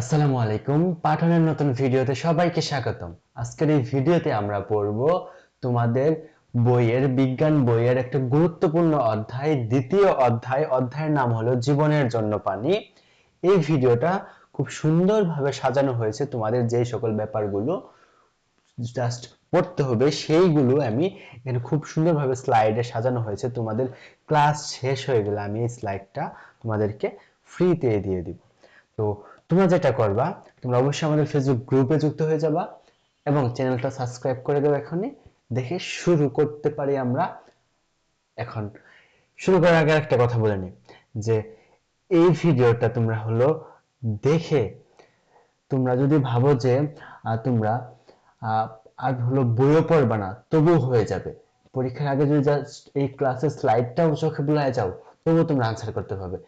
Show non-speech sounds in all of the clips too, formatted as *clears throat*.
আসসালামু আলাইকুম। পাঠনের নতুন ভিডিওতে সবাইকে স্বাগতম। আজকের এই ভিডিওতে আমরা পড়ব তোমাদের বইয়ের, বিজ্ঞান বইয়ের একটা গুরুত্বপূর্ণ অধ্যায়, দ্বিতীয় অধ্যায়। অধ্যায়ের নাম হলো জীবনের জন্য পানি। এই ভিডিওটা খুব সুন্দরভাবে সাজানো হয়েছে তোমাদের যে সকল ব্যাপারগুলো জাস্ট পড়তে হবে, সেইগুলো আমি এখানে খুব সুন্দরভাবে স্লাইডে সাজানো হয়েছে। তোমাদের ক্লাস শেষ হয়ে গেলে আমি এই স্লাইডটা তোমাদেরকে ফ্রিতে দিয়ে দিব। তো তোমরা যেটা করবা, তোমরা অবশ্যই আমাদের ফেসবুক গ্রুপে যুক্ত হয়ে যাবা এবং চ্যানেলটা সাবস্ক্রাইব করে দেবো এখনই। দেখে শুরু করতে পারি আমরা এখন। শুরু করার আগে একটা কথা বলে নিই, যে এই ভিডিওটা তোমরা হলো দেখে তোমরা যদি ভাবো যে তোমরা আর হলো বইও পড়বা না তবু হয়ে যাবে। পরীক্ষার আগে যদি জাস্ট এই ক্লাসের স্লাইডটাও চোখে বুলায় যাও, তবুও তোমরা আনসার করতে পারবে।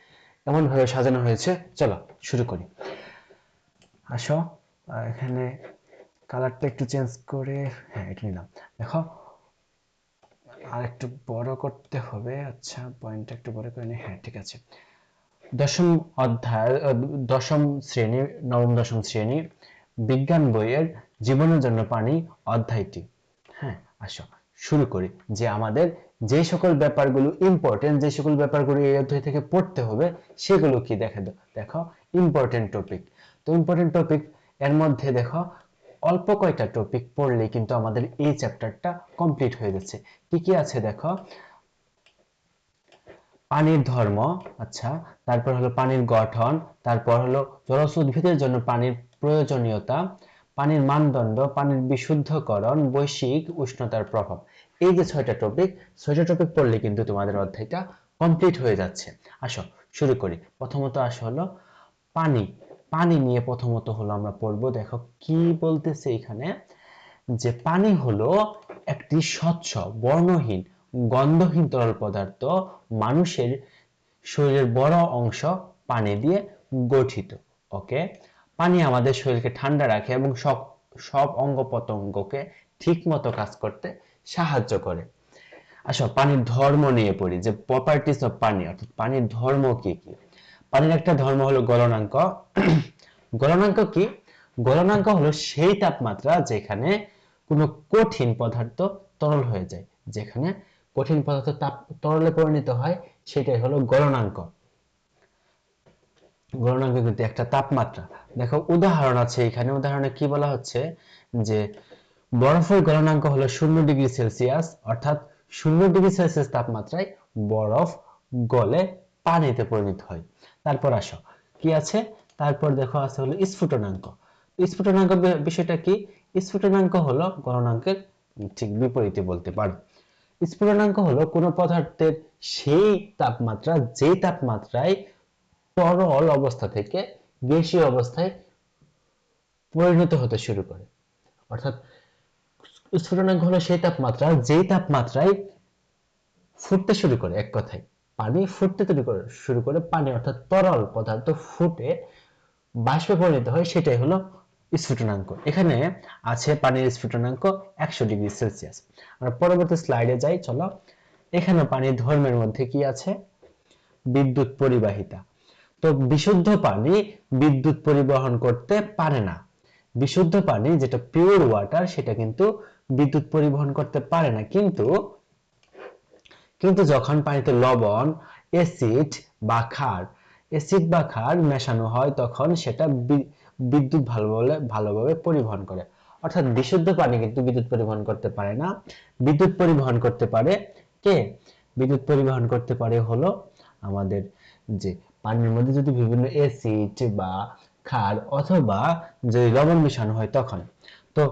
এমন ভাবে সাজানো হয়েছে। চলো, শুরু করি। আসো এখানে কালারটা একটু চেঞ্জ করে হ্যাঁ এটা নিলাম। দেখো আর একটু বড় করতে হবে। আচ্ছা পয়েন্টটা একটু বড় করে নিই হ্যাঁ ঠিক আছে। দশম অধ্যায় দশম শ্রেণি, নবম, দশম শ্রেণি বিজ্ঞান বইয়ের জীবনের জন্য পানি অধ্যায়টি। হ্যাঁ আসো। শুরু করি যে আমাদের যে সকল ব্যাপারগুলো ইম্পর্টেন্ট যে সকল ব্যাপারগুলো এই অধ্যায় থেকে পড়তে হবে, সেগুলো কি দেখে দাও দেখো ইম্পর্টেন্ট টপিক তো ইম্পর্টেন্ট টপিক এর মধ্যে দেখো, অল্প কয়টা টপিক পড়লে কিন্তু আমাদের এই চ্যাপ্টারটা কমপ্লিট হয়ে যাচ্ছে। কি কি আছে দেখো? পানির ধর্ম আচ্ছা তারপর হলো পানির গঠন, তারপর হলো জলজ উদ্ভিদের জন্য পানির প্রয়োজনীয়তা পানির মানদণ্ড, পানির বিশুদ্ধকরণ, বৈশ্বিক উষ্ণতার প্রভাব। এই যে ছয়টা টপিক ছয়টা টপিক পড়লে কিন্তু তোমাদের অধ্যায়টা কমপ্লিট হয়ে যাচ্ছে। আসো, শুরু করি। প্রথমত আসো হলো পানি। পানি নিয়ে প্রথমত হলো আমরা পড়ব, দেখো কি বলতেছে এখানে, যে পানি হলো একটি স্বচ্ছ, বর্ণহীন, গন্ধহীন তরল পদার্থ মানুষের শরীরের বড় অংশ পানি দিয়ে গঠিত ওকে পানি আমাদের শরীরকে ঠান্ডা রাখে এবং সব সব অঙ্গ প্রত্যঙ্গকে ঠিক মতো কাজ করতে সাহায্য করে। আসো, পানির ধর্ম নিয়ে পড়ি, যে প্রপার্টিস অফ পানি, অর্থাৎ পানির ধর্ম কি কি? পানির একটা ধর্ম হলো গলনাঙ্ক। *clears throat* গলনাঙ্ক কি? গলনাঙ্ক হলো সেই তাপমাত্রা যেখানে কোনো কঠিন পদার্থ তরল হয়ে যায়। যেখানে কঠিন পদার্থ তাপ, তরলে পরিণত হয়, সেটাই হলো গলনাঙ্ক। গলনাঙ্ক কিন্তু একটা তাপমাত্রা। দেখো, উদাহরণ আছে এখানে। উদাহরণে কি বলা হচ্ছে? যে বরফের গলনাঙ্ক হলো শূন্য ডিগ্রি সেলসিয়াস, অর্থাৎ শূন্য ডিগ্রি সেলসিয়াস তাপমাত্রায় বরফ গলে পানিতে পরিণত হয়। তারপর আসো, কি আছে? তারপর দেখো, আছে হলো স্ফুটনাঙ্ক। স্ফুটনাঙ্ক বিষয়টা কি? স্ফুটনাঙ্ক হলো গলনাঙ্কের ঠিক বিপরীতে বলতে পারো। স্ফুটনাঙ্ক হলো কোনো পদার্থের সেই তাপমাত্রা যে তাপমাত্রায় তরল অবস্থা থেকে গ্যাসীয় অবস্থায় পরিণত হতে শুরু করে। অর্থাৎ স্ফুটনাঙ্ক হলো সেই তাপমাত্রা যেই তাপমাত্রায় ফুটতে শুরু করে, এক কথায় পানি ফুটতে শুরু করে শুরু করে পানি, অর্থাৎ তরল পদার্থ ফুটে বাষ্পে পরিণত হয়, সেটাই হলো স্ফুটনাঙ্ক এখানে আছে পানির স্ফুটনাঙ্ক একশো ডিগ্রি সেলসিয়াস। আমরা পরবর্তী স্লাইডে যাই, চলো। এখানে পানির ধর্মের মধ্যে কি আছে? বিদ্যুৎ পরিবাহিতা। তো বিশুদ্ধ পানি বিদ্যুৎ পরিবহন করতে পারে না। বিশুদ্ধ পানি যেটা পিওর ওয়াটার সেটা কিন্তু বিদ্যুৎ পরিবহন করতে পারে না। কিন্তু কিন্তু যখন পানিতে লবণ অ্যাসিড বা ক্ষার অ্যাসিড বা ক্ষার মেশানো হয়, তখন সেটা বিদ্যুৎ ভালোভাবে ভালোভাবে পরিবহন করে। অর্থাৎ বিশুদ্ধ পানি কিন্তু বিদ্যুৎ পরিবহন করতে পারে না। বিদ্যুৎ পরিবহন করতে পারে কে? বিদ্যুৎ পরিবহন করতে পারে হলো আমাদের যে পানির মধ্যে যদি বিভিন্ন অ্যাসিড বা ক্ষার অথবা যদি লবণ মিশানো হয় তখন। তো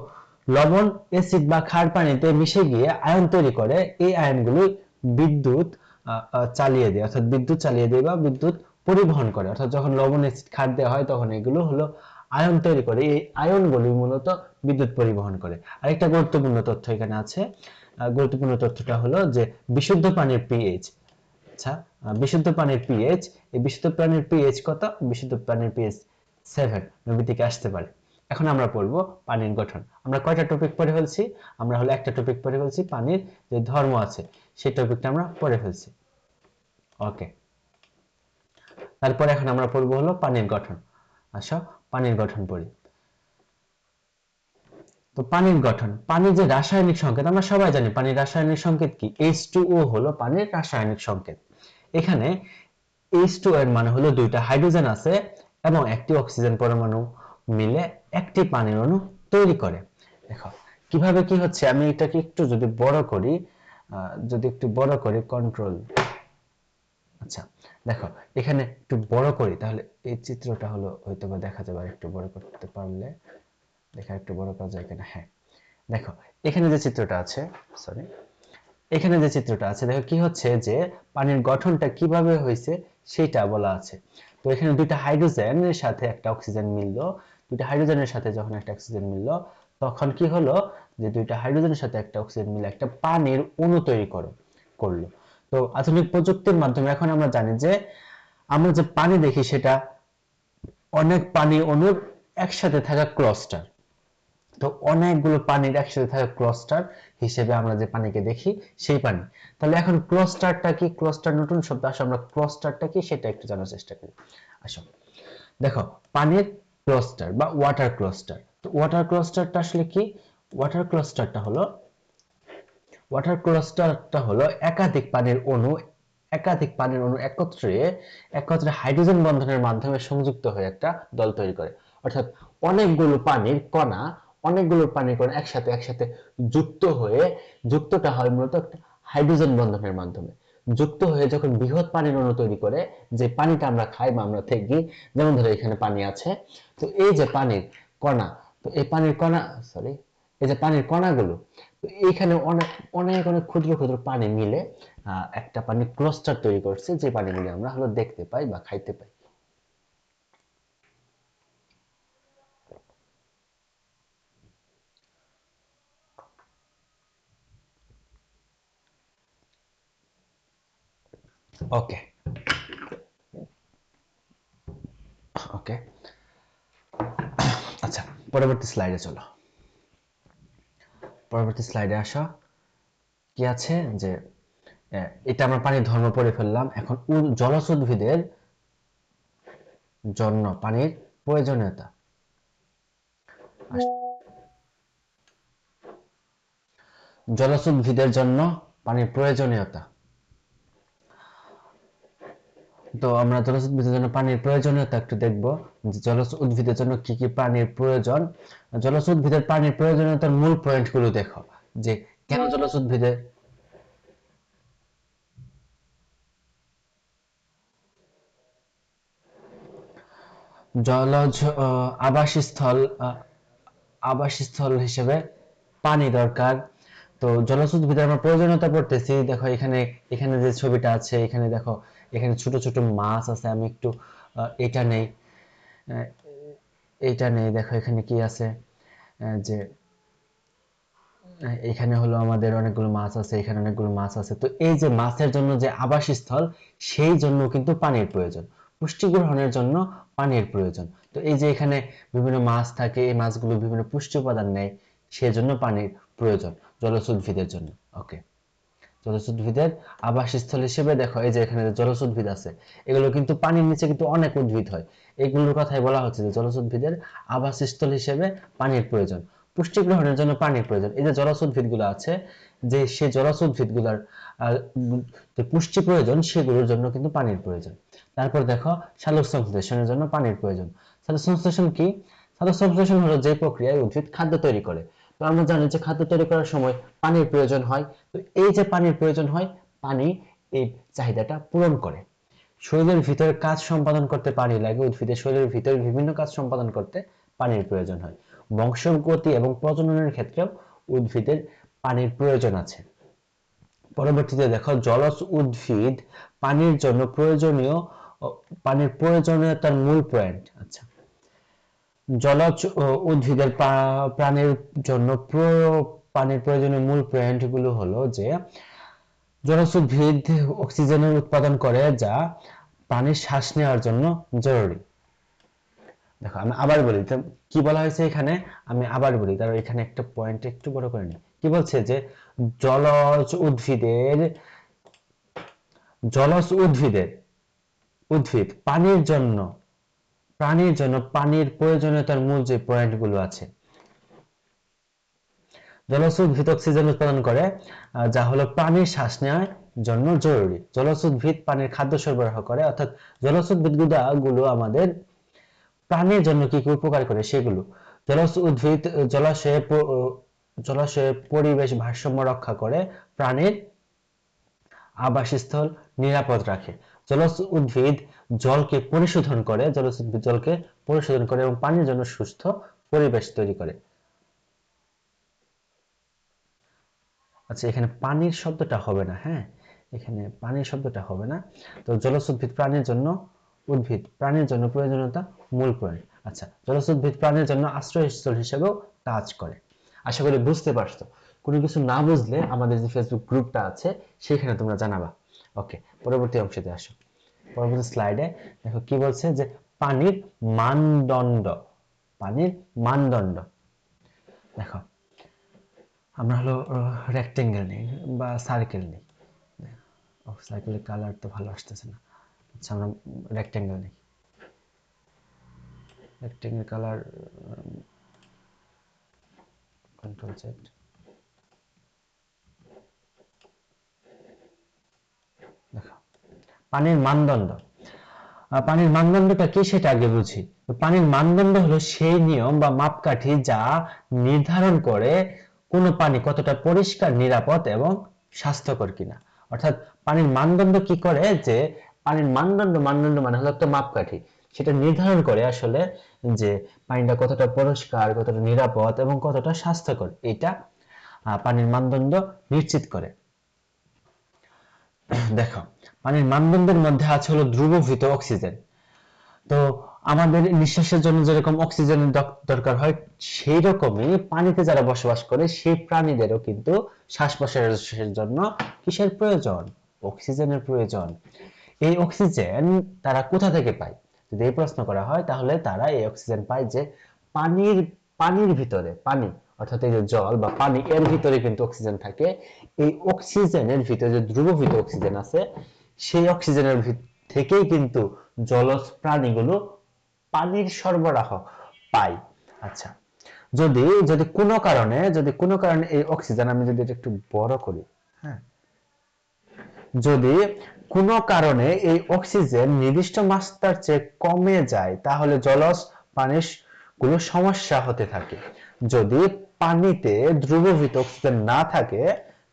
লবণ অ্যাসিড বা ক্ষার পানিতে মিশে গিয়ে আয়ন তৈরি করে, এই আয়নগুলো বিদ্যুৎ চালিয়ে দেয়। অর্থাৎ বিদ্যুৎ চালিয়ে দেয় বা বিদ্যুৎ পরিবহন করে। অর্থাৎ যখন লবণ অ্যাসিড ক্ষার দেওয়া হয় তখন এগুলো হলো আয়ন তৈরি করে। এই আয়নগুলি মূলত বিদ্যুৎ পরিবহন করে। আরেকটা গুরুত্বপূর্ণ তথ্য এখানে আছে। গুরুত্বপূর্ণ তথ্যটা হলো যে বিশুদ্ধ পানির পিএইচ আচ্ছা বিশুদ্ধ পানির পিএইচ এই বিশুদ্ধ পানির পিএইচ কত? বিশুদ্ধ পানির পিএইচ সেভেন নবী থেকে আসতে পারে। এখন আমরা পড়ব পানির গঠন। আমরা কয়টা টপিক পড়ে ফেলছি? আমরা হলো একটা টপিক পড়ে ফেলছি পানির যে ধর্ম আছে, সেই টপিকটা আমরা পড়ে ফেলছি। ওকে তারপর এখন আমরা পড়ব হলো পানির গঠন। আসো, পানির গঠন পড়ি। তো পানির গঠন, পানির যে রাসায়নিক সংকেত, আমরা সবাই জানি পানির রাসায়নিক সংকেত কি? H2O হলো পানির রাসায়নিক সংকেত। এখানে H2O এর মানে হলো দুইটা হাইড্রোজেন আছে এবং একটি অক্সিজেন পরমাণু মিলে একটি পানির অণু তৈরি করে। দেখো, কীভাবে কি হচ্ছে? আমি এটাকে একটু যদি বড় করি যদি একটু বড় করি কন্ট্রোল আচ্ছা দেখো, এখানে একটু বড় করি, তাহলে এই চিত্রটা হলো হয়তো বা দেখা যাবে একটু বড় করতে পারলে। দেখা, একটু বড় করা যায় কিনা? হ্যাঁ। দেখো, এখানে যে চিত্রটা আছে সরি এখানে যে চিত্রটা আছে, দেখো কি হচ্ছে যে পানির গঠনটা কীভাবে হয়েছে সেটা বলা আছে। তো এখানে দুইটা হাইড্রোজেনের সাথে একটা অক্সিজেন মিললো। দুইটা হাইড্রোজেনের সাথে যখন একটা অক্সিজেন মিললো, তখন কি হলো যে দুইটা হাইড্রোজেনের সাথে একটা অক্সিজেন মিলে একটা পানির অণু তৈরি করো, করল। তো আধুনিক প্রযুক্তির মাধ্যমে এখন আমরা জানি যে আমরা যে পানি দেখি সেটা অনেক পানি অণুর একসাথে থাকা ক্লাস্টার। তো অনেকগুলো পানির একসাথে থাকা ক্লাস্টার হিসেবে আমরা যে পানিকে দেখি, সেই পানি। তাহলে এখন ক্লাস্টারটা কি? ক্লাস্টার নতুন শব্দ আসো, আমরা ক্লাস্টারটা কি সেটা একটু জানার চেষ্টা করি। আসো। দেখো, পানির ক্লাস্টার বা ওয়াটার ক্লাস্টার। তো ওয়াটার ক্লাস্টারটা আসলে কি? ওয়াটার ক্লাস্টারটা হলো, ওয়াটার ক্লাস্টারটা হলো একাধিক পানির অণু, একাধিক পানির অণু একত্রে একত্রে হাইড্রোজেন বন্ধনের মাধ্যমে সংযুক্ত হয়ে একটা দল তৈরি করে। অর্থাৎ অনেকগুলো পানির কণা অনেকগুলো পানির কণা একসাথে একসাথে যুক্ত হয়ে, যুক্তটা হয় মূলত একটা হাইড্রোজেন বন্ধনের মাধ্যমে। যুক্ত হয়ে যখন বৃহৎ পানির অণু তৈরি করে, যে পানিটা আমরা খাই বা আমরা থেকে, যেমন ধরো এখানে পানি আছে, তো এই যে পানির কণা, তো এই পানির কণা সরি এই যে পানির কণাগুলো এইখানে অনেক অনেক অনেক ক্ষুদ্র ক্ষুদ্র পানি মিলে একটা পানির ক্লাস্টার তৈরি করছে, যে পানিগুলি আমরা হলো দেখতে পাই বা খাইতে পাই। ওকে *coughs* আচ্ছা পরবর্তী স্লাইডে চলো। পরবর্তী স্লাইডে কি আছে? যে এটা আমরা পানির ধর্ম পড়ে ফেললাম। এখন জলজ উদ্ভিদের জন্য পানির প্রয়োজনীয়তা। জলজ উদ্ভিদের জন্য পানির প্রয়োজনীয়তা। তো আমরা জলজ উদ্ভিদের জন্য পানির প্রয়োজনীয়তা একটু দেখব যে জলজ উদ্ভিদের জন্য কি কি পানির প্রয়োজন। জলজ উদ্ভিদের পানির প্রয়োজনীয়তার মূল পয়েন্টগুলো দেখো, যে কেন জলজ উদ্ভিদের জলজ আবাসস্থল আবাসস্থল হিসেবে পানি দরকার। তো জলজ উদ্ভিদের আমরা প্রয়োজনীয়তা পড়তেছি। দেখো এখানে এখানে যে ছবিটা আছে, এখানে দেখো এখানে ছোট ছোট মাছ আছে, আমি একটু এটা নেই। এটা নেই, দেখো এখানে কি আছে? যে এখানে হলো আমাদের অনেকগুলো মাছ আছে, এখানে অনেকগুলো মাছ আছে। তো এই যে মাছের জন্য যে আবাসস্থল, সেই জন্য কিন্তু পানির প্রয়োজন। পুষ্টি গ্রহণের জন্য পানির প্রয়োজন। তো এই যে এখানে বিভিন্ন মাছ থাকে, এই মাছগুলো বিভিন্ন পুষ্টি উপাদান নেয়, সেজন্য পানির প্রয়োজন, জলজ উদ্ভিদের জন্য। ওকে জলজ উদ্ভিদের আবাসস্থল হিসেবে দেখো, এই যে এখানে জলজ উদ্ভিদ আছে, এগুলো কিন্তু পানির নিচে কিন্তু অনেক উদ্ভিদ হয়। এগুলোর কথাই বলা হচ্ছে যে জলজ উদ্ভিদের আবাসস্থল হিসেবে পানির প্রয়োজন, পুষ্টি গ্রহণের জন্য পানির প্রয়োজন। এই যে জলজ উদ্ভিদগুলো আছে, যে সেই জলজ উদ্ভিদগুলোর যে পুষ্টি প্রয়োজন, সেগুলোর জন্য কিন্তু পানির প্রয়োজন। তারপর দেখো সালোক সংশ্লেষণের জন্য পানির প্রয়োজন। সালোক সংশ্লেষণ কি? সালোক সংশ্লেষণ হলো যে প্রক্রিয়ায় উদ্ভিদ খাদ্য তৈরি করে। আমরা জানি যে খাদ্য তৈরি করার সময় পানির প্রয়োজন হয়। তো এই যে পানির প্রয়োজন হয়, পানি এই চাহিদাটা পূরণ করে। শরীরের ভিতরে কাজ সম্পাদন করতে পানি লাগে উদ্ভিদের শরীরের ভিতরে বিভিন্ন কাজ সম্পাদন করতে পানির প্রয়োজন হয়। বংশগতি এবং প্রজননের ক্ষেত্রেও উদ্ভিদের পানির প্রয়োজন আছে। পরবর্তীতে দেখো, জলজ উদ্ভিদ পানির জন্য প্রয়োজনীয় পানির প্রয়োজনীয়তার মূল পয়েন্ট আচ্ছা। জলজ উদ্ভিদের প্রাণীর জন্য পানির প্রয়োজনীয় মূল পয়েন্টগুলো হলো যে, জলজ উদ্ভিদ অক্সিজেনের উৎপাদন করে যা প্রাণীর শ্বাস নেওয়ার জন্য জরুরি। দেখো, আমি আবার বলি কি বলা হয়েছে এখানে? আমি আবার বলি, তার এখানে একটা পয়েন্ট একটু বড় করে নিই। কি বলছে যে, জলজ উদ্ভিদের জলজ উদ্ভিদের, উদ্ভিদ পানির জন্য প্রাণীর জন্য, পানির প্রয়োজনীয়তার মূল যে পয়েন্টগুলো আছে। জলজ উদ্ভিদ অক্সিজেন উৎপাদন করে যা হলো প্রাণীর শ্বাস নেওয়ার জন্য জরুরি। জলজ উদ্ভিদ পানির খাদ্য সরবরাহ করে, অর্থাৎ উদ্ভিদগুলো আমাদের প্রাণীর জন্য কি কি উপকার করে সেগুলো। জলজ উদ্ভিদ জলাশয়ে জলাশয়ে পরিবেশ ভারসাম্য রক্ষা করে, প্রাণীর আবাসস্থল নিরাপদ রাখে। জলজ উদ্ভিদ জলকে পরিশোধন করে জলজ জলকে পরিশোধন করে এবং পানির জন্য সুস্থ পরিবেশ তৈরি করে। আচ্ছা এখানে পানির শব্দটা হবে না হ্যাঁ? এখানে পানির শব্দটা হবে না। তো জলজ উদ্ভিদ প্রাণীর জন্য উদ্ভিদ, প্রাণীর জন্য প্রয়োজনীয়তা মূল পয়েন্ট আচ্ছা জলজ উদ্ভিদ প্রাণীর জন্য আশ্রয়স্থল হিসেবেও কাজ করে। আশা করি বুঝতে পারছ। কোনো কিছু না বুঝলে আমাদের যে ফেসবুক গ্রুপটা আছে, সেখানে তোমরা জানাবা। ওকে পরবর্তী অংশতে আসো। পরবর্তী স্লাইডে দেখো কি বলছে যে পানির মানদণ্ড পানির মানদণ্ড। দেখো, আমরা হলো রেক্টেঙ্গেল নেই বা সার্কেল নেই। সার্কেলের কালার তো ভালো আসতেছে না। আচ্ছা আমরা রেক্টেঙ্গেল নেই। রেক্টেঙ্গেল কালার কন্ট্রোল জেড পানির মানদণ্ড। পানির মানদণ্ডটা কি সেটা আগে বুঝি। পানির মানদণ্ড হলো সেই নিয়ম বা মাপকাঠি যা নির্ধারণ করে কোন পানি কতটা পরিষ্কার, নিরাপদ এবং স্বাস্থ্যকর কিনা। অর্থাৎ পানির মানদণ্ড কি করে? যে পানির মানদণ্ড মানদণ্ড মানে হলো একটা মাপকাঠি। সেটা নির্ধারণ করে আসলে যে পানিটা কতটা পরিষ্কার, কতটা নিরাপদ এবং কতটা স্বাস্থ্যকর। এটা পানির মানদণ্ড নিশ্চিত করে। *coughs* দেখো পানির মানদণ্ডের মধ্যে আছে হলো দ্রবীভূত অক্সিজেন। তো আমাদের নিঃশ্বাসের জন্য যেরকম অক্সিজেনের দরকার হয়, সেই রকমই পানিতে যারা বসবাস করে, সেই প্রাণীদেরও কিন্তু শ্বাস প্রশ্বাসের জন্য কিসের প্রয়োজন? অক্সিজেনের প্রয়োজন। এই অক্সিজেন তারা কোথা থেকে পায়? যদি এই প্রশ্ন করা হয়, তাহলে তারা এই অক্সিজেন পায় যে পানির পানির ভিতরে, পানি। অর্থাৎ এই যে জল বা পানি এর ভিতরে কিন্তু অক্সিজেন থাকে। এই অক্সিজেনের ভিতরে যে দ্রবীভূত অক্সিজেন আছে, সেই অক্সিজেনের থেকেই কিন্তু জলজ প্রাণীগুলো পানির সরবরাহ পায়। আচ্ছা যদি যদি কোনো কারণে, যদি কোনো কারণে এই অক্সিজেন আমি যদি একটু বড় করি হ্যাঁ যদি কোনো কারণে এই অক্সিজেন নির্দিষ্ট মাত্রার চেয়ে কমে যায়, তাহলে জলজ পানিরগুলো সমস্যা হতে থাকে। যদি পানিতে দ্রবীভূত না থাকে,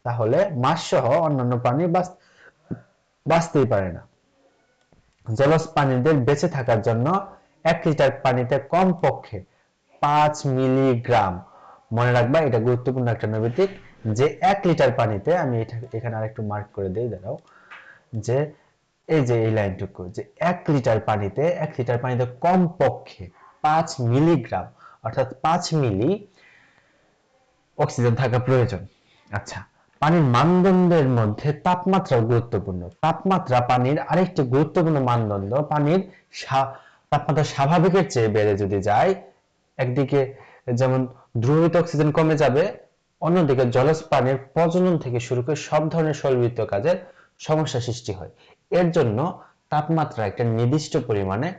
তাহলে মাছ সহ অন্যান্য প্রাণী বাঁচতেই পারে না। জলজ প্রাণীদের বেঁচে থাকার জন্য এক লিটার পানিতে কমপক্ষে পাঁচ মিলিগ্রাম। মনে রাখবা, এটা গুরুত্বপূর্ণ একটা নৈবেদিক যে এক লিটার পানিতে আমি এখানে আরেকটু মার্ক করে দিই, দাঁড়াও। যে এই যে এই লাইনটুকু, যে এক লিটার পানিতে, এক লিটার পানিতে কমপক্ষে পাঁচ মিলিগ্রাম, অর্থাৎ পাঁচ মিলি অক্সিজেন থাকা প্রয়োজন। আচ্ছা পানির মানদণ্ডের মধ্যে তাপমাত্রা গুরুত্বপূর্ণ। তাপমাত্রা পানির আরেকটি গুরুত্বপূর্ণ মানদণ্ড, পানির তাপমাত্রা স্বাভাবিকের চেয়ে বেড়ে যদি যায়, একদিকে যেমন দ্রবীভূত অক্সিজেন কমে যাবে, অন্যদিকে জলজ পানির প্রজনন থেকে শুরু করে সব ধরনের শরীরবৃত্ত কাজের সমস্যা সৃষ্টি হয়। এর জন্য তাপমাত্রা একটা নির্দিষ্ট পরিমাণে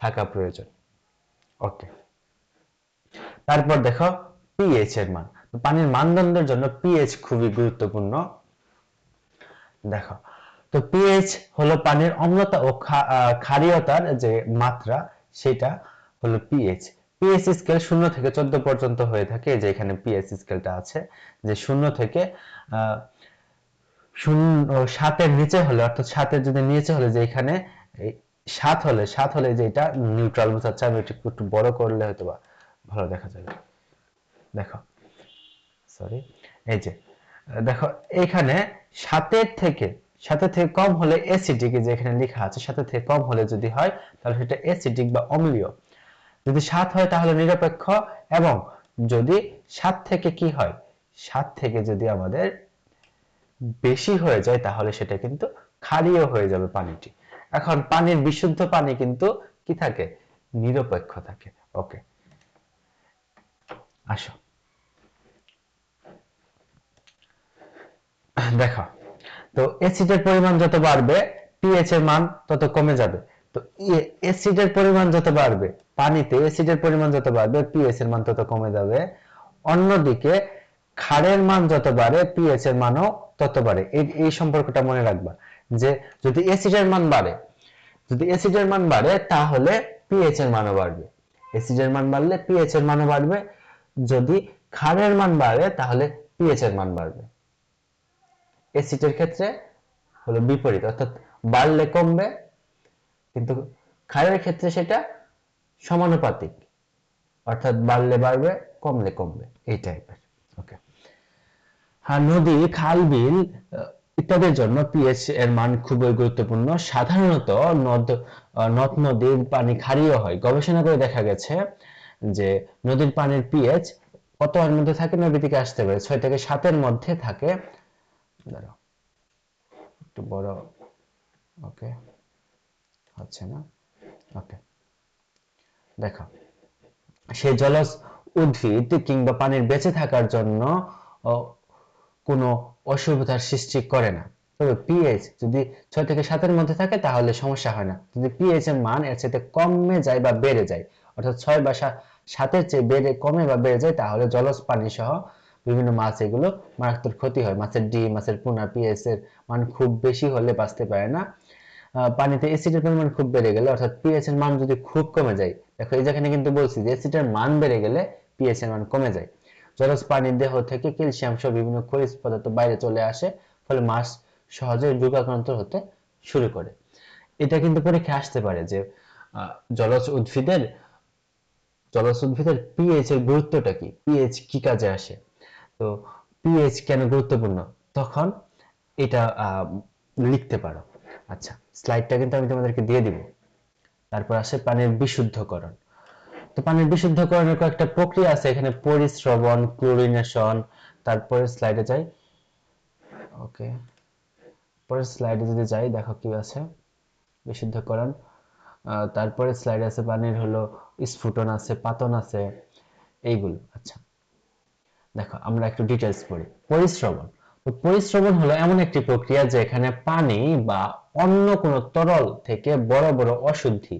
থাকা প্রয়োজন। ওকে। তারপর দেখো পিএইচ এর মান। পানির মানদণ্ডের জন্য পিএইচ খুবই গুরুত্বপূর্ণ। দেখো, তো পিএইচ হলো পানির অম্লতা ও ক্ষারীয়তার যে মাত্রা, সেটা হলো পিএইচ পিএইচ স্কেল শূন্য থেকে চোদ্দ পর্যন্ত হয়ে থাকে যে এখানে পিএইচ স্কেলটা আছে, যে শূন্য থেকে শূন্য, সাতের নিচে হলে, অর্থাৎ সাতের যদি নিচে হলে, যে এখানে সাত হলে সাত হলে যে এটা নিউট্রাল বোঝাচ্ছে, আমি একটু বড় করলে হয়তো বা ভালো দেখা যাবে। দেখো সরি এই যে, দেখো, এখানে সাতের থেকে সাতের থেকে কম হলে অ্যাসিডিক যে এখানে লেখা আছে, সাতের থেকে কম হলে যদি হয়, তাহলে সেটা অ্যাসিডিক বা অম্লীয়। যদি সাত হয় তাহলে নিরপেক্ষ, এবং যদি সাত থেকে কি হয়, সাত থেকে যদি আমাদের বেশি হয়ে যায়, তাহলে সেটা কিন্তু ক্ষারীয় হয়ে যাবে পানিটি। এখন পানির বিশুদ্ধ পানি কিন্তু কি থাকে? নিরপেক্ষ থাকে। ওকে আসো। দেখো, তো অ্যাসিডের পরিমাণ যত বাড়বে পিএইচ এর মান তত কমে যাবে। তো অ্যাসিডের পরিমাণ যত বাড়বে, পানিতে অ্যাসিডের পরিমাণ যত বাড়বে পিএইচ এর মান তত কমে যাবে। অন্যদিকে, ক্ষারের মান যত বাড়ে পিএইচ এর মানও তত বাড়ে। এই এই সম্পর্কটা মনে রাখবা যে, যদি অ্যাসিডের মান বাড়ে, যদি অ্যাসিডের মান বাড়ে, তাহলে পিএইচ এর মানও বাড়বে। অ্যাসিডের মান বাড়লে পিএইচ এর মানও বাড়বে। যদি ক্ষারের মান বাড়ে, তাহলে পিএইচ এর মান বাড়বে। অ্যাসিডের ক্ষেত্রে হলো বিপরীত, অর্থাৎ বাড়লে কমবে, কিন্তু ক্ষারের ক্ষেত্রে সেটা সমানুপাতিক, অর্থাৎ বাড়লে বাড়বে, কমলে কমবে, এই টাইপের ওকে হ্যাঁ নদী, খাল, বিল ইত্যাদির জন্য পিএইচ এর মান খুবই গুরুত্বপূর্ণ। সাধারণত নদ নদ নদীর পানি ক্ষারীয় হয়। গবেষণা করে দেখা গেছে যে নদীর পানির পিএইচ কত এর মধ্যে থাকে, নদী থেকে আসতে পারে, ছয় থেকে সাতের মধ্যে থাকে। দাঁড়াও। একটু বড় ওকে হচ্ছে না? ওকে দেখো সেই জলজ উদ্ভিদ কিংবা পানির বেঁচে থাকার জন্য কোনো অসুবিধার সৃষ্টি করে না। তবে পিএইচ যদি ছয় থেকে সাতের মধ্যে থাকে, তাহলে সমস্যা হয় না। যদি পিএইচ এর মান এর সাথে কমে যায় বা বেড়ে যায়, অর্থাৎ ছয় বা সাতের চেয়ে বেড়ে, কমে বা বেড়ে যায়, তাহলে জলজ প্রাণী সহ বিভিন্ন মাছ এগুলো মারাত্মক ক্ষতি হয়। মাছের ডিম, মাছের পোনা পিএইচ এর মান খুব বেশি হলে বাঁচতে পারে না। পানিতে অ্যাসিডের পরিমাণ খুব বেড়ে গেলে, অর্থাৎ পিএইচ এর মান যদি খুব কমে যায়, দেখো এই যেখানে কিন্তু বলছি যে অ্যাসিডের মান বেড়ে গেলে পিএইচ এর মান কমে যায়। জলজ প্রাণীর দেহ থেকে ক্যালসিয়াম সহ বিভিন্ন খনিজ পদার্থ বাইরে চলে আসে, ফলে মাছ সহজে রোগাক্রান্ত হতে শুরু করে। এটা কিন্তু পরীক্ষায় আসতে পারে যে জলজ উদ্ভিদের জলজ উদ্ভিদের পিএইচ এর গুরুত্বটা কি? পিএইচ কি কাজে আসে? তো পিএইচ কেন গুরুত্বপূর্ণ? তখন এটা লিখতে পারো। আচ্ছা স্লাইডটা কিন্তু আমি তোমাদেরকে দিয়ে দিব। তারপর আসে পানির বিশুদ্ধকরণ। তো পানির বিশুদ্ধকরণের কয়েকটা প্রক্রিয়া আছে। এখানে পরিশ্রবণ, ক্লোরিনেশন, তারপরে স্লাইডে যাই। ওকে, পরের স্লাইডে যদি যাই, দেখো কি আছে। বিশুদ্ধকরণ তারপরে স্লাইড আছে পানির হলো স্ফুটন আছে, পাতন আছে, এইগুলো। আচ্ছা দেখো, আমরা একটু ডিটেলস পড়ি। পরিশ্রবণ। পরিশ্রবণ হলো এমন একটি প্রক্রিয়া যেখানে পানি বা অন্য কোনো তরল থেকে বড় বড় অশুদ্ধি,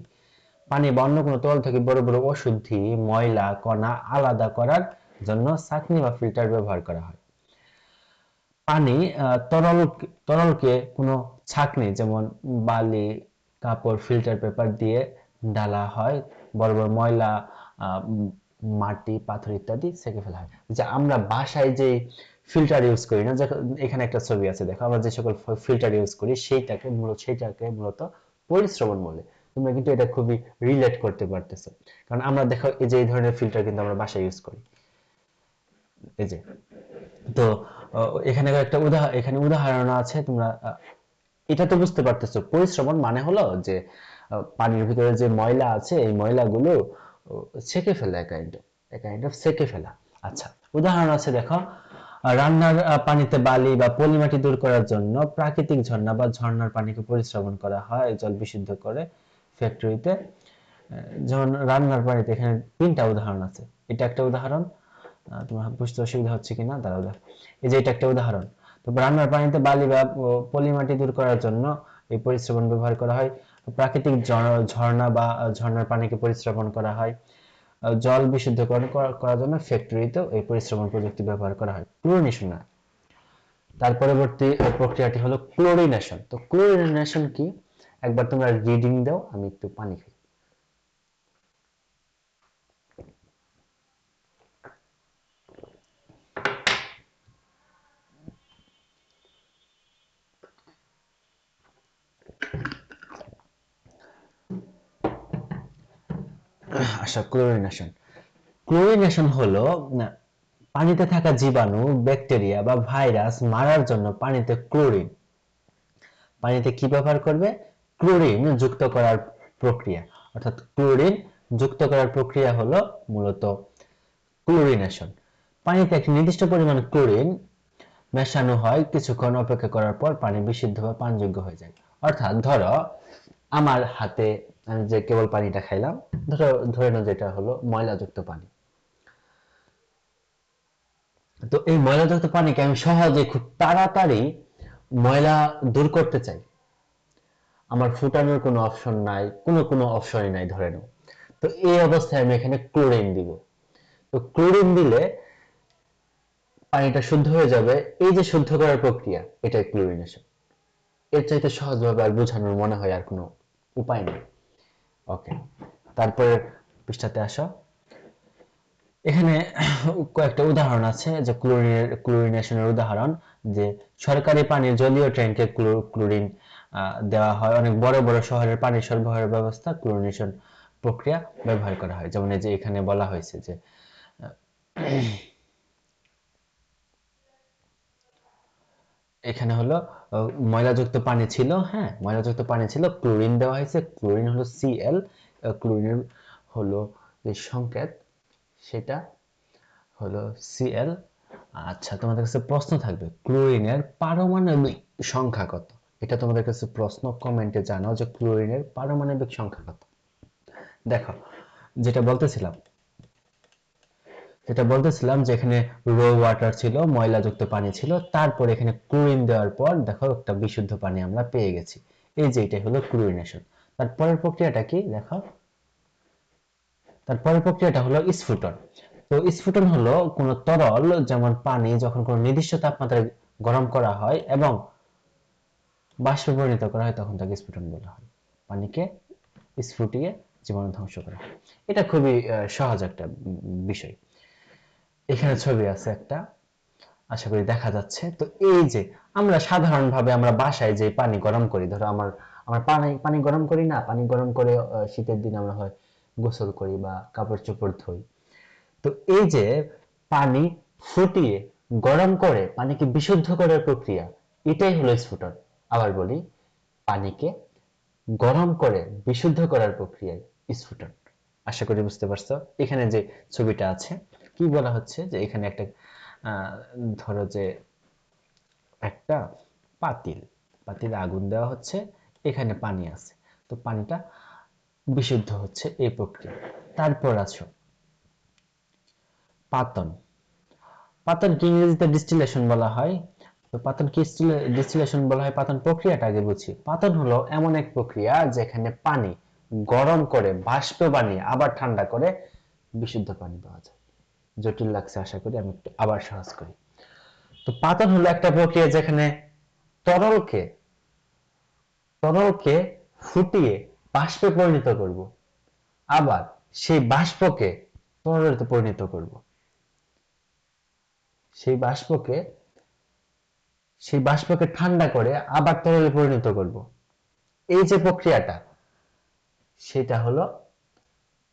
পানি বা অন্য কোনো তরল থেকে বড় বড় অশুদ্ধি, ময়লা, কণা আলাদা করার জন্য ছাঁকনি বা ফিল্টার ব্যবহার করা হয়। পানি তরল, তরলকে কোনো ছাঁকনি যেমন বালি, কাপড় ফিল্টার পেপার দিয়ে ঢালা হয়, বড় বড় ময়লা মাটি, পাথর ইত্যাদি সেকে ফেলা হয়। যে আমরা বাসায় যে ফিল্টার ইউজ করি না এখানে একটা ছবি আছে, দেখো, আমরা যে সকল ফিল্টার ইউজ করি, সেইটাকে মূলত সেইটাকে মূলত পরিশ্রবণ বলে। তোমরা কিন্তু এটা খুবই রিলেট করতে পারতেছো। কারণ আমরা দেখো, এই যে এই ধরনের ফিল্টার কিন্তু আমরা বাসায় ইউজ করি। এই যে, তো এখানে একটা উদাহরণ এখানে উদাহরণ আছে, তোমরা এটা তো বুঝতে পারতেছো। পরিশ্রমণ মানে হলো যে পানির ভিতরে যে ময়লা আছে, এই ময়লাগুলো ছেঁকে ফেলা কাইন্ড কাইন্ড অফ ছেঁকে ফেলা। আচ্ছা উদাহরণ আছে, দেখো রান্নার পানিতে বালি বা পলিমাটি দূর করার জন্য প্রাকৃতিক ঝর্ণা বা ঝর্ণার পানিকে পরিশ্রবণ করা হয়, জল বিশুদ্ধ করে ফ্যাক্টরিতে যেমন রান্নার পানিতে এখানে তিনটা উদাহরণ আছে। এটা একটা উদাহরণ তোমার বুঝতে অসুবিধা হচ্ছে কিনা? দাঁড়াও, দেখো। এই যে এটা একটা উদাহরণ। তো রান্নার পানিতে বালি বা পলি মাটি দূর করার জন্য এই পরিশ্রবণ ব্যবহার করা হয়। প্রাকৃতিক ঝর্ণা বা ঝর্ণার পানিকে পরিশ্রবণ করা হয়। জল বিশুদ্ধকরণ করার জন্য ফ্যাক্টরিতেও এই পরিশ্রবণ প্রযুক্তি ব্যবহার করা হয়। ক্লোরিনেশন না। তার পরবর্তী প্রক্রিয়াটি হলো ক্লোরিনেশন। তো ক্লোরিনেশন কি? একবার তোমরা রিডিং দাও, আমি একটু পানি খাই। আচ্ছা ক্লোরিনেশন ক্লোরিনেশন হলো পানিতে থাকা জীবাণু ব্যাকটেরিয়া বা ভাইরাস মারার জন্য পানিতে ক্লোরিন পানিতে কি ব্যবহার করবে? ক্লোরিন যুক্ত করার প্রক্রিয়া। অর্থাৎ ক্লোরিন যুক্ত করার প্রক্রিয়া হলো মূলত ক্লোরিনেশন পানিতে একটি নির্দিষ্ট পরিমাণ ক্লোরিন মেশানো হয়, কিছুক্ষণ অপেক্ষা করার পর পানি বিশুদ্ধ বা পানযোগ্য হয়ে যায়। অর্থাৎ ধরো, আমার হাতে আমি যে কেবল পানিটা খাইলাম, ধরো, ধরে নাও যেটা হলো ময়লাযুক্ত পানি। তো এই ময়লাযুক্ত পানিকে আমি সহজে খুব তাড়াতাড়ি ময়লা দূর করতে চাই। আমার ফুটানোর কোনো অপশন নাই, কোনো কোনো অপশনই নাই, ধরে নাও। তো এই অবস্থায় আমি এখানে ক্লোরিন দিব। তো ক্লোরিন দিলে পানিটা শুদ্ধ হয়ে যাবে। এই যে শুদ্ধ করার প্রক্রিয়া, এটাই ক্লোরিনেশন। এর চাইতে সহজভাবে আর বোঝানোর মনে হয় আর কোনো উপায় নেই। ওকে তারপরে পৃষ্ঠাতে আসো। এখানে কয়েকটা উদাহরণ আছে যে ক্লোরিনের, ক্লোরিনেশনের উদাহরণ, যে সরকারি পানির জলীয় ট্যাঙ্কে ক্লোরিন দেওয়া হয়। অনেক বড় বড় শহরের পানি সরবরাহের ব্যবস্থা ক্লোরিনেশন প্রক্রিয়া ব্যবহার করা হয়। যেমন এই যে এখানে বলা হয়েছে যে এখানে হলো ময়লাযুক্ত পানি ছিল হ্যাঁ ময়লাযুক্ত পানি ছিল, ক্লোরিন দেওয়া হয়েছে, ক্লোরিন হলো সিএল ক্লোরিন হলো যে সংকেত, সেটা হলো সিএল আচ্ছা তোমাদের কাছে প্রশ্ন থাকবে, ক্লোরিনের পারমাণবিক সংখ্যা কত? এটা তোমাদের কাছে প্রশ্ন, কমেন্টে জানাও যে ক্লোরিনের পারমাণবিক সংখ্যা কত। দেখো, যেটা বলতেছিলাম যেটা বলতেছিলাম যে এখানে রো ওয়াটার ছিল, ময়লাযুক্ত পানি ছিল, তারপর এখানে ক্লোরিন দেওয়ার পর দেখো একটা বিশুদ্ধ পানি আমরা পেয়ে গেছি। এই যে এটা হলো ক্লোরিনেশন তারপরের প্রক্রিয়াটা কি? দেখো। তারপরের প্রক্রিয়াটা হলো স্ফুটন। তো স্ফুটন হলো কোনো তরল যেমন পানি যখন কোনো নির্দিষ্ট তাপমাত্রায় গরম করা হয় এবং বাষ্পে পরিণত করা হয়, তখন তাকে স্ফুটন বলা হয়। পানিকে স্ফুটিয়ে জীবাণু ধ্বংস করা এটা খুবই সহজ একটা বিষয়। এখানে ছবি আছে একটা। আশা করি দেখা যাচ্ছে। তো এই যে আমরা সাধারণভাবে আমরা বাসায় যে পানি গরম করি, ধরো আমার আমার পানি পানি গরম করি না, পানি গরম করে শীতের দিন আমরা হয় গোসল করি বা কাপড় চোপড় ধুই। তো এই যে পানি ফুটিয়ে গরম করে, পানিকে বিশুদ্ধ করার প্রক্রিয়া, এটাই হলো স্ফুটন। আবার বলি, পানিকে গরম করে বিশুদ্ধ করার প্রক্রিয়ায় স্ফুটন। আশা করি বুঝতে পারছ? এখানে যে ছবিটা আছে কি বলা হচ্ছে? যে এখানে একটা ধরো যে একটা পাতিল, পাতিলে আগুন দেওয়া হচ্ছে, এখানে পানি আছে। তো পানিটা বিশুদ্ধ হচ্ছে এই প্রক্রিয়া। তারপর আছো পাতন। পাতনকে ইংরেজিতে ডিস্টিলেশন বলা হয়? তো পাতন কি ডিস্টিলেশন বলা হয়? পাতন প্রক্রিয়াটা আগে বুঝি। পাতন হলো এমন এক প্রক্রিয়া যেখানে পানি গরম করে, বাষ্প বানিয়ে, আবার ঠান্ডা করে বিশুদ্ধ পানি পাওয়া যায়। জটিল লাগছে, আশা করি। আমি একটু আবার সহজ করি। তো পাতন হলো একটা প্রক্রিয়া যেখানে তরলকে তরলকে ফুটিয়ে বাষ্পে পরিণত করব। আবার সেই বাষ্পকে তরলে পরিণত করব। সেই বাষ্পকে সেই বাষ্পকে ঠান্ডা করে আবার তরলে পরিণত করব। এই যে প্রক্রিয়াটা, সেটা হলো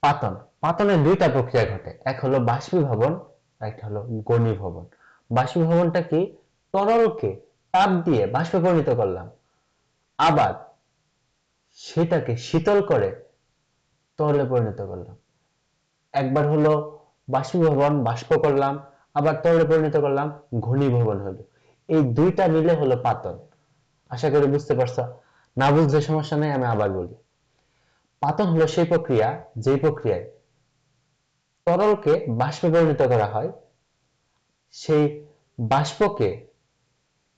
পাতন। পাতনের দুইটা প্রক্রিয়া ঘটে। এক হলো বাষ্পীভবন একটা হলো ঘনীভবন। বাষ্পীভবনটা কি? তরলকে তাপ দিয়ে বাষ্পে পরিণত করলাম। আবার সেটাকে শীতল করে তরলে পরিণত করলাম। একবার হলো বাষ্পীভবন, বাষ্প করলাম, আবার তরলে পরিণত করলাম, ঘনীভবন হলো। এই দুইটা মিলে হলো পাতন আশা করি বুঝতে পারছ? না বুঝলে সমস্যা নেই, আমি আবার বলি। পাতন হলো সেই প্রক্রিয়া, যেই প্রক্রিয়ায় তরলকে বাষ্পে পরিণত করা হয়। সেই বাষ্পকে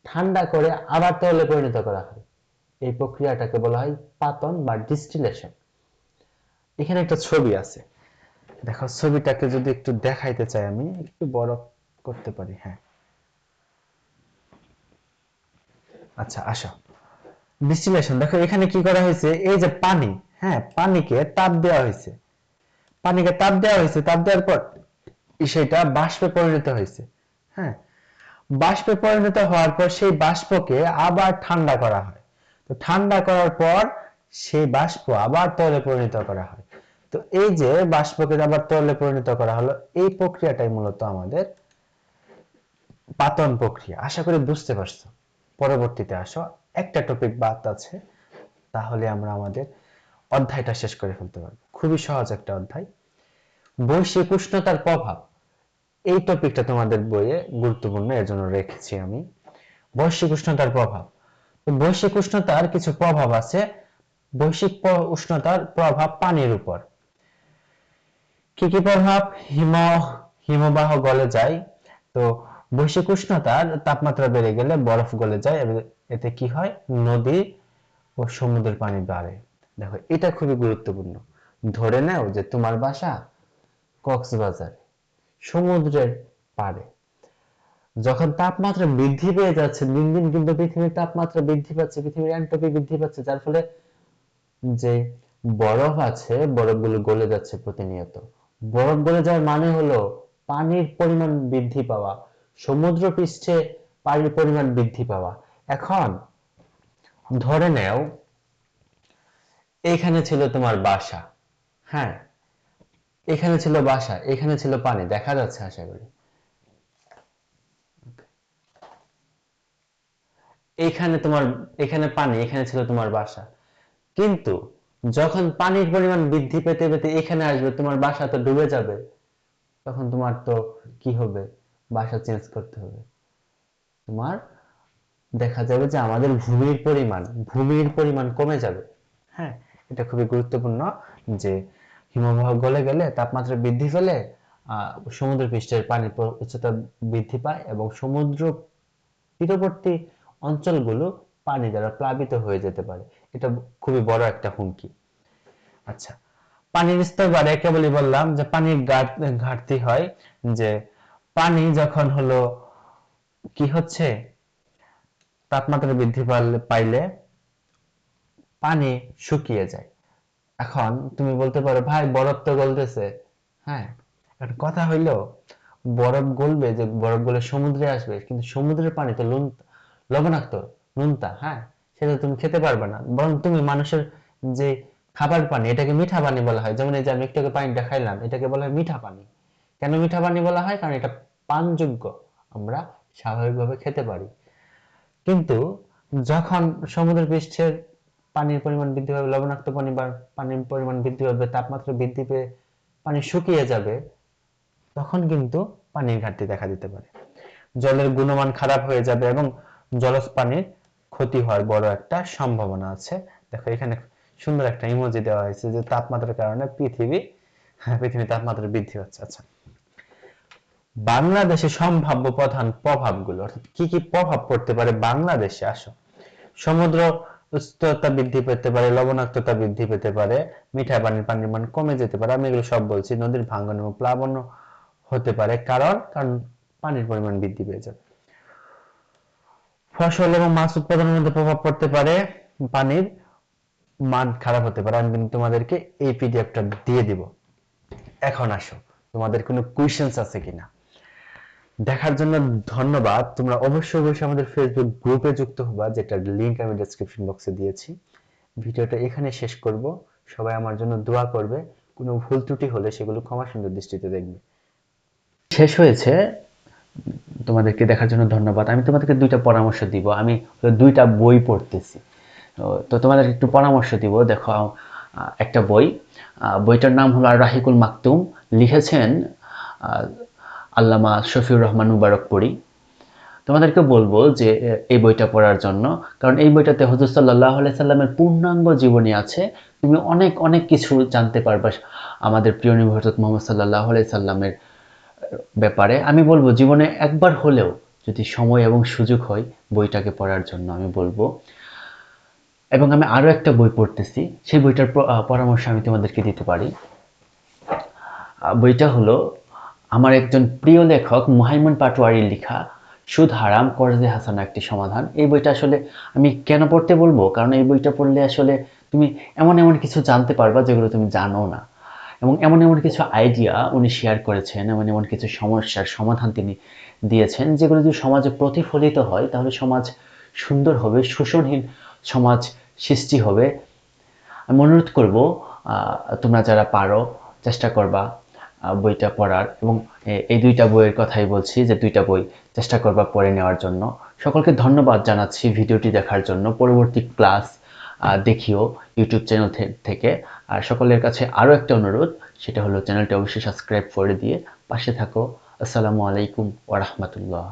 ঠান্ডা করে আবার তরলে পরিণত করা হয়। এই প্রক্রিয়াটাকে বলা হয় পাতন বা ডিস্টিলেশন। এখানে একটা ছবি আছে। দেখো, ছবিটাকে যদি একটু দেখাইতে চাই আমি, একটু বড় করতে পারি হ্যাঁ। আচ্ছা আসো। ডিস্টিলেশন, দেখো এখানে কি করা হয়েছে? এই যে পানি হ্যাঁ পানিকে তাপ দেওয়া হয়েছে। পানিকে তাপ দেওয়া হয়েছে, তাপ দেওয়ার পর সেটা বাষ্পে পরিণত হয়েছে। হ্যাঁ? বাষ্পে পরিণত হওয়ার পর সেই বাষ্পকে আবার ঠান্ডা করা হয়। তো ঠান্ডা করার পর সেই বাষ্প আবার তরলে পরিণত করা হয়। তো এই যে বাষ্পকে আবার তরলে পরিণত করা হলো, এই প্রক্রিয়াটাই মূলত আমাদের পাতন প্রক্রিয়া। আশা করি বুঝতে পারছ। পরবর্তীতে আসো। একটা টপিক বাদ আছে। তাহলে আমরা আমাদের অধ্যায়টা শেষ করে ফেলতে পারব। খুবই সহজ একটা অধ্যায়। বৈশ্বিক উষ্ণতার প্রভাব। এই টপিকটা তোমাদের বইয়ে গুরুত্বপূর্ণ, এর জন্য রেখেছি আমি। বৈশ্বিক উষ্ণতার প্রভাব। বৈশ্বিক উষ্ণতার কিছু প্রভাব আছে। বৈশ্বিক উষ্ণতার প্রভাব পানির উপর। কি কি প্রভাব? হিম, হিমবাহ গলে যায়। তো বৈশ্বিক উষ্ণতার তাপমাত্রা বেড়ে গেলে বরফ গলে যায়। এতে কি হয়? নদী ও সমুদ্রের পানি বাড়ে। দেখো, এটা খুবই গুরুত্বপূর্ণ। ধরে নাও যে তোমার বাসা কক্সবাজারে, সমুদ্রের পাড়ে। যখন তাপমাত্রা বৃদ্ধি পেয়ে যাচ্ছে, দিন দিন কিন্তু পৃথিবীর তাপমাত্রা বৃদ্ধি পাচ্ছে, পৃথিবীর এন্ট্রপি বৃদ্ধি পাচ্ছে, যার ফলে যে বরফ আছে, বরফগুলো গলে যাচ্ছে প্রতিনিয়ত। বরফ গলে যাওয়ার মানে হলো পানির পরিমাণ বৃদ্ধি পাওয়া, সমুদ্র পৃষ্ঠে পানির পরিমাণ বৃদ্ধি পাওয়া। এখন ধরে নেও এখানে ছিল তোমার বাসা। হ্যাঁ। এখানে ছিল বাসা এখানে ছিল পানি দেখা যাচ্ছে আশা করি। এখানে তোমার এখানে পানি এখানে ছিল তোমার বাসা। কিন্তু যখন পানির পরিমাণ বৃদ্ধি পেতে পেতে এখানে আসবে তোমার বাসা তো ডুবে যাবে। তখন তোমার তো কি হবে? বাসা চেঞ্জ করতে হবে। তোমার দেখা যাবে যে আমাদের ভূমির পরিমাণ ভূমির পরিমাণ কমে যাবে। হ্যাঁ। এটা খুবই গুরুত্বপূর্ণ যে হিমবাহ গলে গেলে তাপমাত্রা বৃদ্ধি পেলে সমুদ্র পৃষ্ঠের পানির উচ্চতা বৃদ্ধি পায় এবং সমুদ্র তীরবর্তী অঞ্চলগুলো পানি দ্বারা প্লাবিত হয়ে যেতে পারে। এটা খুবই বড় একটা হুমকি। আচ্ছা পানির স্তর বাড়ে, কেবলই বললাম যে পানির ঘাট- ঘাটতি হয় যে পানি যখন হলো, কি হচ্ছে? তাপমাত্রা বৃদ্ধি পাইলে পানি শুকিয়ে যায়। এখন তুমি বলতে পারো, ভাই, বরফ তো গলতেছে। হ্যাঁ একটা কথা হইল, বরফ গলবে যে বরফ গলে সমুদ্রে আসবে, কিন্তু সমুদ্রের পানি তো লুন, লবণাক্ত নুনতা হ্যাঁ সেটা তুমি খেতে পারবে না। বরং তুমি মানুষের যে খাবার পানি, এটাকে মিঠা পানি বলা হয়। যেমন এই যে আমি একটু আগে পানিটা খাইলাম, এটাকে বলা হয় মিঠা পানি। কেন মিঠা পানি বলা হয়? কারণ এটা পানযোগ্য, আমরা স্বাভাবিকভাবে খেতে পারি। কিন্তু যখন সমুদ্র পৃষ্ঠের পানির পরিমাণ বৃদ্ধি পাবে লবণাক্ত পানি বা পানির পরিমাণ বৃদ্ধি পাবে তাপমাত্রা বৃদ্ধি পেয়ে পানি শুকিয়ে যাবে তখন কিন্তু পানির ঘাটতি দেখা দিতে পারে। জলের গুণমান খারাপ হয়ে যাবে এবং জলজ পানির ক্ষতি হওয়ার বড় একটা সম্ভাবনা আছে। দেখো এখানে সুন্দর একটা ইমোজি দেওয়া হয়েছে যে তাপমাত্রার কারণে পৃথিবী হ্যাঁ, পৃথিবীর তাপমাত্রা বৃদ্ধি পাচ্ছে আচ্ছা বাংলাদেশে সম্ভাব্য প্রধান প্রভাবগুলো অর্থাৎ কি কি প্রভাব পড়তে পারে বাংলাদেশে? আসো সমুদ্র উষ্ণতা বৃদ্ধি পেতে পারে, লবণাক্ততা বৃদ্ধি পেতে পারে, মিঠা পানির পানির কমে যেতে পারে। আমি এগুলো সব বলছি, নদীর ভাঙ্গন এবং প্লাবন হতে পারে। কারণ? কারণ পানির পরিমাণ বৃদ্ধি পেয়ে যাবে ফসল এবং মাছ উৎপাদনের মধ্যে প্রভাব পড়তে পারে, পানির মান খারাপ হতে পারে। আমি কিন্তু তোমাদেরকে এই পিডিএফটা দিয়ে দিব। এখন আসো, তোমাদের কোনো কোয়েশ্চেন্স আছে কিনা? দেখার জন্য ধন্যবাদ। তোমরা অবশ্যই অবশ্যই আমাদের ফেসবুক গ্রুপে যুক্ত হবা, যেটার লিংক আমি ডেসক্রিপশন বক্সে দিয়েছি। ভিডিওটা এখানে শেষ করব। সবাই আমার জন্য দোয়া করবে। কোনো ভুল ত্রুটি হলে সেগুলো ক্ষমা সুন্দর দৃষ্টিতে দেখবে। শেষ হয়েছে। তোমাদেরকে দেখার জন্য ধন্যবাদ। আমি তোমাদেরকে দুইটা পরামর্শ দিব। আমি দুইটা বই পড়তেছি। তো- তোমাদেরকে একটু পরামর্শ দিব। দেখো একটা বই। বইটার নাম হলো রাহিকুল মাকতুম। লিখেছেন আল্লামা শফিউর রহমান মুবারকপুরি তোমাদেরকে বলব যে এই বইটা পড়ার জন্য, কারণ এই বইটাতে হজরত সাল্লাহ সাল্লামের পূর্ণাঙ্গ জীবনী আছে। তুমি অনেক অনেক কিছু জানতে পারবা আমাদের প্রিয় নবী মোহাম্মদ সাল্লাহ সাল্লামের ব্যাপারে। আমি বলব, জীবনে একবার হলেও যদি সময় এবং সুযোগ হয়, বইটাকে পড়ার জন্য আমি বলব। এবং আমি আরও একটা বই পড়তেছি, সেই বইটার পরামর্শ আমি তোমাদেরকে দিতে পারি। বইটা হলো আমার একজন প্রিয় লেখক মুহাইমন পাটোয়ারির লেখা সুদ হারাম করজে হাসানা একটি সমাধান। এই বইটা আসলে আমি কেন পড়তে বলব? কারণ এই বইটা পড়লে আসলে তুমি এমন এমন কিছু জানতে পারবা যেগুলো তুমি জানো না। এবং এমন এমন কিছু আইডিয়া উনি শেয়ার করেছেন, এমন এমন কিছু সমস্যার সমাধান তিনি দিয়েছেন, যেগুলো যদি সমাজে প্রতিফলিত হয়, তাহলে সমাজ সুন্দর হবে, শোষণহীন সমাজ সৃষ্টি হবে। আমি অনুরোধ করব তোমরা যারা পারো, চেষ্টা করবা। বইটা পড়ার এবং এই দুইটা বইয়ের কথাই বলছি যে দুইটা বই চেষ্টা করবা পড়ে নেওয়ার জন্য। সকলকে ধন্যবাদ জানাচ্ছি ভিডিওটি দেখার জন্য। পরবর্তী ক্লাস দেখিও ইউটিউব চ্যানেল থেকে। আর সকলের কাছে আরও একটা অনুরোধ, সেটা হলো চ্যানেলটি অবশ্যই সাবস্ক্রাইব করে দিয়ে পাশে থাকো। আসসালামু আলাইকুম ওয়া রাহমাতুল্লাহ।